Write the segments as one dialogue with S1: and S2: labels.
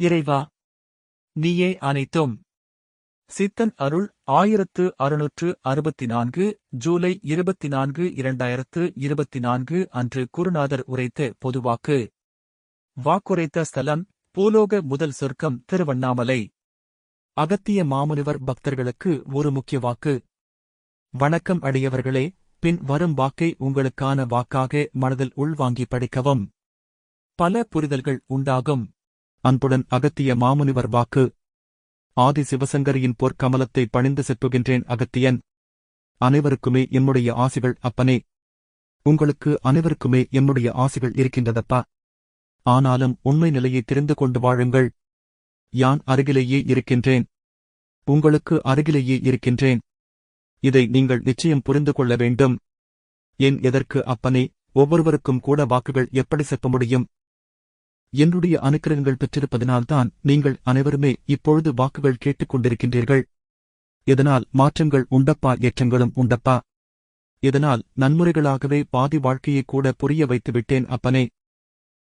S1: இறைவா நீயே அனைத்தும். சித்தன் அருள் ஆயிரத்து அறுநூற்று அறுபத்தி நான்கு ஜூலை இருபத்தி நான்கு இரண்டாயிரத்து இருபத்தி நான்கு அன்று குருநாதர் உரைத்த பொதுவாக்கு. வாக்குரைத்த ஸ்தலம் பூலோக முதல் சொர்க்கம் திருவண்ணாமலை. அகத்திய மாமுனிவர் பக்தர்களுக்கு ஒரு முக்கிய வாக்கு. வணக்கம் அடியவர்களே பின் வரும் வாக்கை உங்களுக்கான வாக்காக மனதில் உள்வாங்கி படிக்கவும். பல புரிதல்கள் உண்டாகும். அன்புடன் அகத்திய மாமுனிவர் வாக்கு. ஆதி சிவசங்கரியின் பொற்கமலத்தை பணிந்து செப்புகின்றேன் அகத்தியன். அனைவருக்குமே என்னுடைய ஆசிகள் அப்பனே. உங்களுக்கு அனைவருக்குமே என்னுடைய ஆசிகள் இருக்கின்றதப்பா. ஆனாலும் உண்மை நிலையை தெரிந்து கொண்டு வாழுங்கள். யான் அருகிலேயே இருக்கின்றேன். உங்களுக்கு அருகிலேயே இருக்கின்றேன். இதை நீங்கள் நிச்சயம் புரிந்து கொள்ள வேண்டும். என் எதற்கு அப்பனே? ஒவ்வொருவருக்கும் கூட வாக்குகள் எப்படி செப்ப முடியும்? என்னுடைய அனுக்கிரகங்கள் பெற்றிருப்பதனால்தான் நீங்கள் அனைவருமே இப்பொழுது வாக்குகள் கேட்டுக் கொண்டிருக்கின்றீர்கள் இதனால் மாற்றங்கள் உண்டப்பா? ஏற்றங்களும் உண்டப்பா? இதனால் நன்முறைகளாகவே பாதி வாழ்க்கையை கூட புரிய வைத்து விட்டேன் அப்பனே?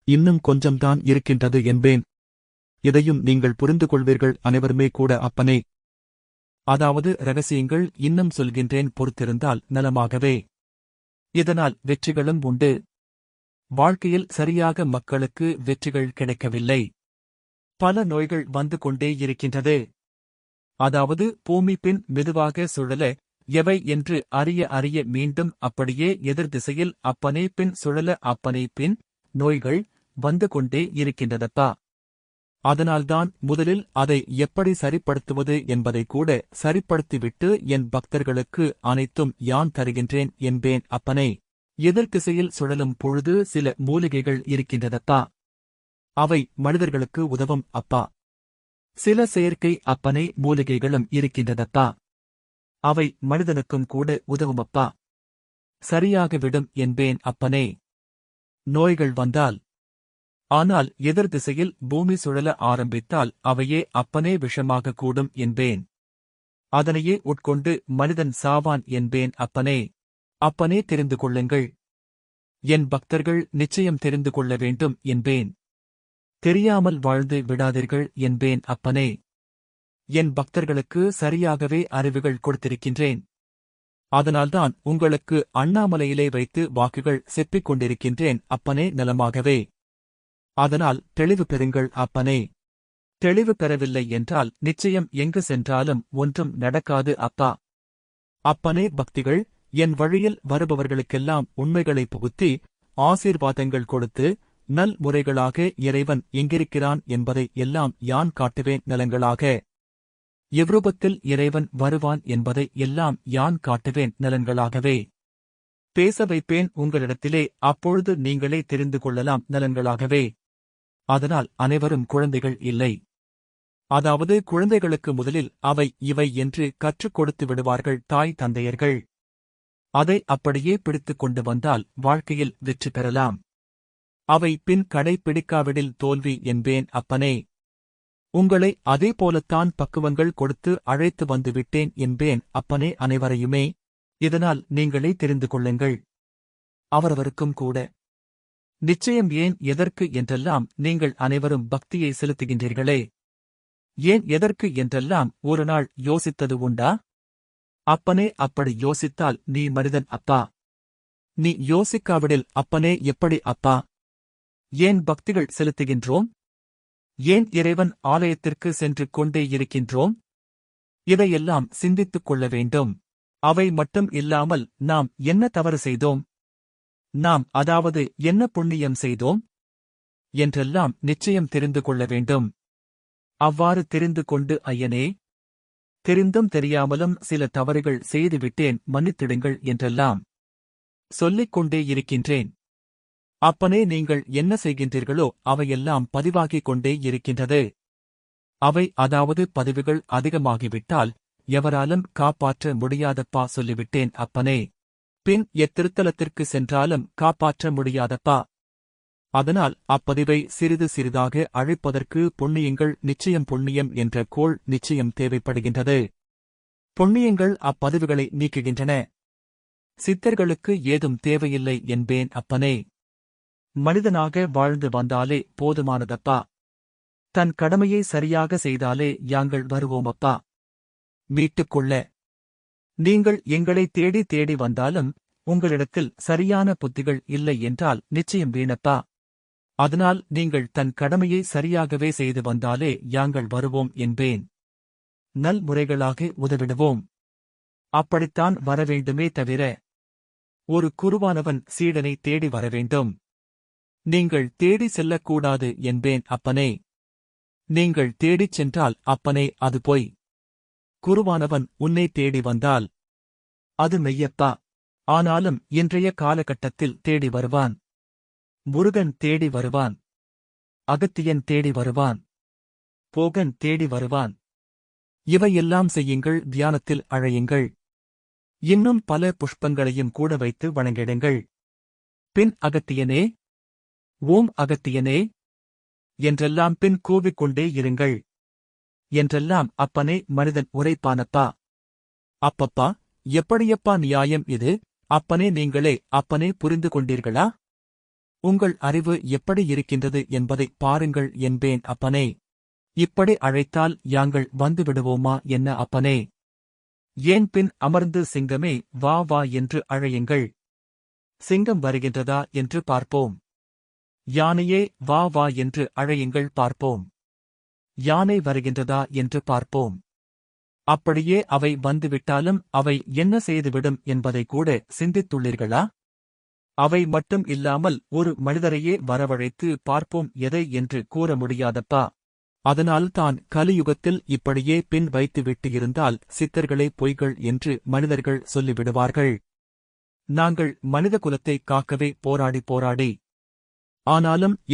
S1: இன்னும் கொஞ்சம்தான் இருக்கின்றது என்பேன். இதையும் நீங்கள் புரிந்து கொள்வீர்கள் அனைவருமே கூட அப்பனே. அதாவது ரகசியங்கள் இன்னும் சொல்கின்றேன் பொறுத்திருந்தால் நலமாகவே. இதனால் வெற்றிகளும் உண்டு. வாழ்க்கையில் சரியாக மக்களுக்கு வெற்றிகள் கிடைக்கவில்லை. பல நோய்கள் வந்து கொண்டே இருக்கின்றது. அதாவது பூமி பின் மெதுவாக சுழல எவை என்று அறிய அறிய மீண்டும் அப்படியே எதிர் திசையில் அப்பனே பின் சுழல அப்பனே பின் நோய்கள் வந்து கொண்டே இருக்கின்றதப்பா? அதனால்தான் முதலில் அதை எப்படி சரிப்படுத்துவது என்பதை கூட சரிப்படுத்திவிட்டு என் பக்தர்களுக்கு அனைத்தும் யான் தருகின்றேன் என்பேன் அப்பனே. எதிர்த்திசையில் சுழலும் பொழுது சில மூலிகைகள் இருக்கின்றதத்தா அவை மனிதர்களுக்கு உதவும் அப்பா. சில செயற்கை அப்பனை மூலிகைகளும் இருக்கின்றதத்தா அவை மனிதனுக்கும் கூட உதவுமப்பா சரியாக விடும் என்பேன் அப்பனே. நோய்கள் வந்தால். ஆனால் எதிர் திசையில் பூமி சுழல ஆரம்பித்தால் அவையே அப்பனே விஷமாக கூடும் என்பேன். அதனையே உட்கொண்டு மனிதன் சாவான் என்பேன் அப்பனே. அப்பனே தெரிந்து கொள்ளுங்கள். என் பக்தர்கள் நிச்சயம் தெரிந்து கொள்ள வேண்டும் என்பேன். தெரியாமல் வாழ்ந்து விடாதீர்கள் என்பேன் அப்பனே. என் பக்தர்களுக்கு சரியாகவே அறிவுகள் கொடுத்திருக்கின்றேன். அதனால்தான் உங்களுக்கு அண்ணாமலையிலே வைத்து வாக்குகள் செப்பிக் கொண்டிருக்கின்றேன் அப்பனே நலமாகவே. அதனால் தெளிவு பெறுங்கள் அப்பனே. தெளிவு பெறவில்லை என்றால் நிச்சயம் எங்கு சென்றாலும் ஒன்றும் நடக்காது அப்பா. அப்பனே பக்திகள் என் வழியில் வருபவர்களுக்கெல்லாம் உண்மைகளை புகுத்தி ஆசீர்வாதங்கள் கொடுத்து நல் முறைகளாக இறைவன் எங்கிருக்கிறான் என்பதை எல்லாம் யான் காட்டுவேன் நலன்களாக. எவ்ரூபத்தில் இறைவன் வருவான் என்பதை எல்லாம் யான் காட்டுவேன் நலன்களாகவே. பேச வைப்பேன் உங்களிடத்திலே அப்பொழுது நீங்களே தெரிந்து கொள்ளலாம் நலன்களாகவே. அதனால் அனைவரும் குழந்தைகள் இல்லை. அதாவது குழந்தைகளுக்கு முதலில் அவை இவை என்று கற்றுக் கொடுத்து விடுவார்கள் தாய் தந்தையர்கள். அதை அப்படியே பிடித்துக் கொண்டு வந்தால் வாழ்க்கையில் வெற்றி பெறலாம். அவை பின் கடைப்பிடிக்காவிடில் தோல்வி என்பேன் அப்பனே. உங்களை அதே போலத்தான் பக்குவங்கள் கொடுத்து அழைத்து வந்து விட்டேன் என்பேன் அப்பனே அனைவரையுமே. இதனால் நீங்களே தெரிந்து கொள்ளுங்கள். அவரவருக்கும் கூட. நிச்சயம் ஏன் எதற்கு என்றெல்லாம் நீங்கள் அனைவரும் பக்தியை செலுத்துகின்றீர்களே? ஏன் எதற்கு என்றெல்லாம் ஒரு நாள் யோசித்தது உண்டா? அப்பனே அப்படி யோசித்தால் நீ மனிதன் அப்பா. நீ யோசிக்காவிடில் அப்பனே எப்படி அப்பா? ஏன் பக்திகள் செலுத்துகின்றோம்? ஏன் இறைவன் ஆலயத்திற்கு சென்று கொண்டே இருக்கின்றோம்? இதையெல்லாம் சிந்தித்துக் கொள்ள வேண்டும். அவை மட்டும் இல்லாமல் நாம் என்ன தவறு செய்தோம்? நாம் அதாவது என்ன புண்ணியம் செய்தோம்? என்றெல்லாம் நிச்சயம் தெரிந்து கொள்ள வேண்டும். அவ்வாறு தெரிந்து கொண்டு ஐயனே தெரிந்தும் தெரியாமலும் சில தவறுகள் செய்துவிட்டேன் மன்னித்திடுங்கள் என்றெல்லாம் சொல்லிக் கொண்டே இருக்கின்றேன். அப்பனே நீங்கள் என்ன செய்கின்றீர்களோ அவையெல்லாம் பதிவாகிக் கொண்டே இருக்கின்றது. அவை அதாவது பதிவுகள் அதிகமாகிவிட்டால் எவராலும் காப்பாற்ற முடியாதப்பா சொல்லிவிட்டேன் அப்பனே. பின் எத்திருத்தலத்திற்கு சென்றாலும் காப்பாற்ற முடியாதப்பா. அதனால் அப்பதிவை சிறிது சிறிதாக அழைப்பதற்கு புண்ணியங்கள் நிச்சயம் புண்ணியம் என்ற கோள் நிச்சயம் தேவைப்படுகின்றது. புண்ணியங்கள் அப்பதிவுகளை நீக்குகின்றன. சித்தர்களுக்கு ஏதும் தேவையில்லை என்பேன் அப்பனே. மனிதனாக வாழ்ந்து வந்தாலே போதுமானதப்பா. தன் கடமையை சரியாக செய்தாலே யாங்கள் வருவோமப்பா. மீட்டுக்கொள்ள. நீங்கள் எங்களை தேடி தேடி வந்தாலும் உங்களிடத்தில் சரியான புத்திகள் இல்லை என்றால் நிச்சயம் வீணப்பா. அதனால் நீங்கள் தன் கடமையை சரியாகவே செய்து வந்தாலே யாங்கள் வருவோம் என்பேன். நல்முறைகளாக உதவிடுவோம். அப்படித்தான் வரவேண்டுமே தவிர ஒரு குருவானவன் சீடனை தேடி வரவேண்டும் நீங்கள் தேடி செல்லக்கூடாது என்பேன் அப்பனே. நீங்கள் தேடிச் சென்றால் அப்பனே அது பொய். குருவானவன் உன்னை தேடி வந்தால் அது மெய்யப்பா. ஆனாலும் இன்றைய காலகட்டத்தில் தேடி வருவான். முருகன் தேடி வருவான். அகத்தியன் தேடி வருவான். போகன் தேடி வருவான். இவையெல்லாம் செய்யுங்கள் தியானத்தில் அழையுங்கள். இன்னும் பல புஷ்பங்களையும் கூட வைத்து வணங்கிடுங்கள். பின் அகத்தியனே ஓம் அகத்தியனே என்றெல்லாம் பின் கூவிக்கொண்டே இருங்கள். என்றெல்லாம் அப்பனே மனிதன் உரைப்பானப்பா. அப்பப்பா எப்படியப்பா நியாயம் இது? அப்பனே நீங்களே அப்பனே புரிந்து கொண்டீர்களா? உங்கள் அறிவு எப்படி இருக்கின்றது என்பதை பாருங்கள் என்பேன் அப்பனே. இப்படி அழைத்தால் யாங்கள் வந்துவிடுவோமா என்ன அப்பனே? ஏன் பின் அமர்ந்து சிங்கமே வா வா என்று அழையுங்கள். சிங்கம் வருகின்றதா என்று பார்ப்போம். யானையே வா வா என்று அழையுங்கள் பார்ப்போம். யானை வருகின்றதா என்று பார்ப்போம். அப்படியே அவை வந்துவிட்டாலும் அவை என்ன செய்துவிடும் என்பதை கூட சிந்தித்துள்ளீர்களா? அவை மட்டும் இல்லாமல் ஒரு மனிதரையே வரவழைத்து பார்ப்போம் எதை என்று கூற முடியாதப்பா. அதனால் தான் கலியுகத்தில் இப்படியே பின் வைத்துவிட்டு இருந்தால் சித்தர்களே பொய்கள் என்று மனிதர்கள் சொல்லிவிடுவார்கள். நாங்கள் மனித குலத்தை காக்கவே போராடி போராடி. ஆனாலும்